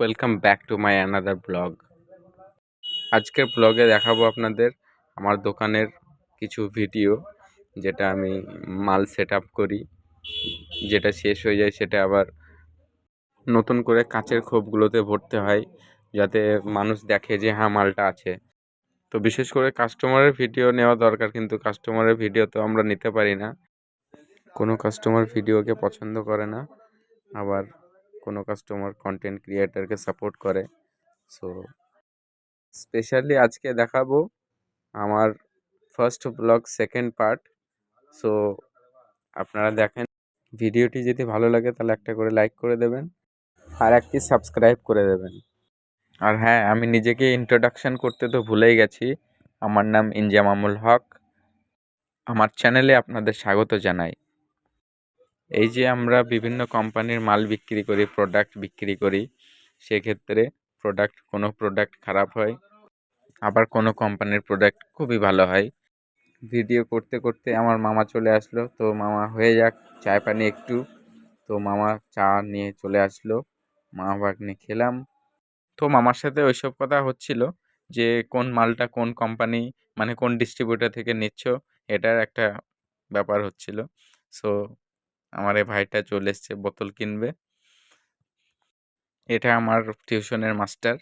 Welcome back to my another blog আজকের ব্লগে দেখাবো আপনাদের আমার দোকানের কিছু ভিডিও যেটা আমি মাল সেট আপ করি, যেটা শেষ হয়ে যায় সেটা আবার নতুন করে কাঁচের খোপগুলোতে ভরতে হয়, যাতে মানুষ দেখে যে হ্যাঁ মালটা আছে। তো বিশেষ করে কাস্টমারের ভিডিও নেওয়া দরকার, কিন্তু কাস্টমারের ভিডিও তো আমরা নিতে পারি না। কোনো কাস্টমার ভিডিওকে পছন্দ করে না। আবার কোনো কাস্টমার কন্টেন্ট ক্রিয়েটারকে সাপোর্ট করে। সো স্পেশালি আজকে দেখাবো আমার first blog second part so আপনারা দেখেন, ভিডিওটি যদি ভালো লাগে তাহলে একটা করে লাইক করে দেবেন আর একটি সাবস্ক্রাইব করে দেবেন। আর হ্যাঁ আমি নিজেকে ইন্ট্রোডাকশান করতে তো ভুলেই গেছি। আমার নাম ইনজামামুল হক। আমার চ্যানেলে আপনাদের স্বাগত জানাই। এই যে আমরা বিভিন্ন কোম্পানির মাল বিক্রি করি প্রোডাক্ট বিক্রি করি, সেক্ষেত্রে প্রোডাক্ট কোনো প্রোডাক্ট খারাপ হয়, আবার কোনো কোম্পানির প্রোডাক্ট খুবই ভালো হয়। ভিডিও করতে করতে আমার মামা চলে আসলো, তো মামা হয়ে যাক, চায় পানি একটু, তো মামা চা নিয়ে চলে আসলো মামা ভাগ্নে খেলাম। তো মামার সাথে ওইসব কথা হচ্ছিল যে, কোন মালটা কোন কোম্পানি মানে কোন ডিস্ট্রিবিউটার থেকে নিচ্ছ, এটার একটা ব্যাপার হচ্ছিল। সো আমার এই ভাইটা চলে এসছে বোতল কিনবে। এটা আমার টিউশনের মাস্টার।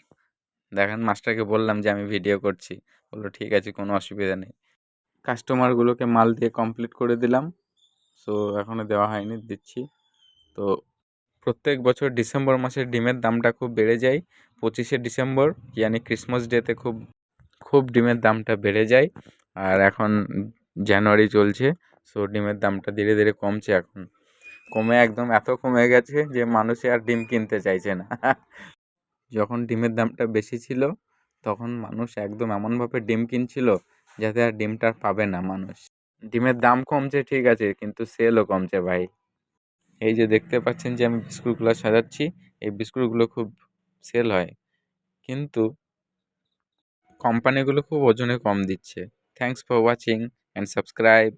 দেখেন, মাস্টারকে বললাম যে, আমি ভিডিও করছি। বলল, ঠিক আছে, কোনো অসুবিধা নেই। কাস্টমারগুলোকে মাল দিয়ে কমপ্লিট করে দিলাম। সো এখনও দেওয়া হয়নি, দিচ্ছি। তো, প্রত্যেক বছর ডিসেম্বর মাসের ডিমের দামটা খুব বেড়ে যায়। পঁচিশে ডিসেম্বর, ইয়ানি ক্রিসমাস ডেতে খুব খুব ডিমের দামটা বেড়ে যায়। আর এখন জানুয়ারি চলছে সো ডিমের দামটা ধীরে ধীরে কমছে এখন। কমে একদম এত কমে গেছে যে মানুষে আর ডিম কিনতে চাইছে না। যখন ডিমের দামটা বেশি ছিল, তখন মানুষ একদম এমনভাবে ডিম কিনছিল যাতে আর ডিমটা পাবে না মানুষ। ডিমের দাম কমছে, ঠিক আছে, কিন্তু সেলও কমছে ভাই। এই যে দেখতে পাচ্ছেন যে আমি বিস্কুটগুলো সাজাচ্ছি, এই বিস্কুটগুলো খুব সেল হয়। কিন্তু কোম্পানিগুলো খুব ওজনে কম দিচ্ছে। Thanks for watching and subscribe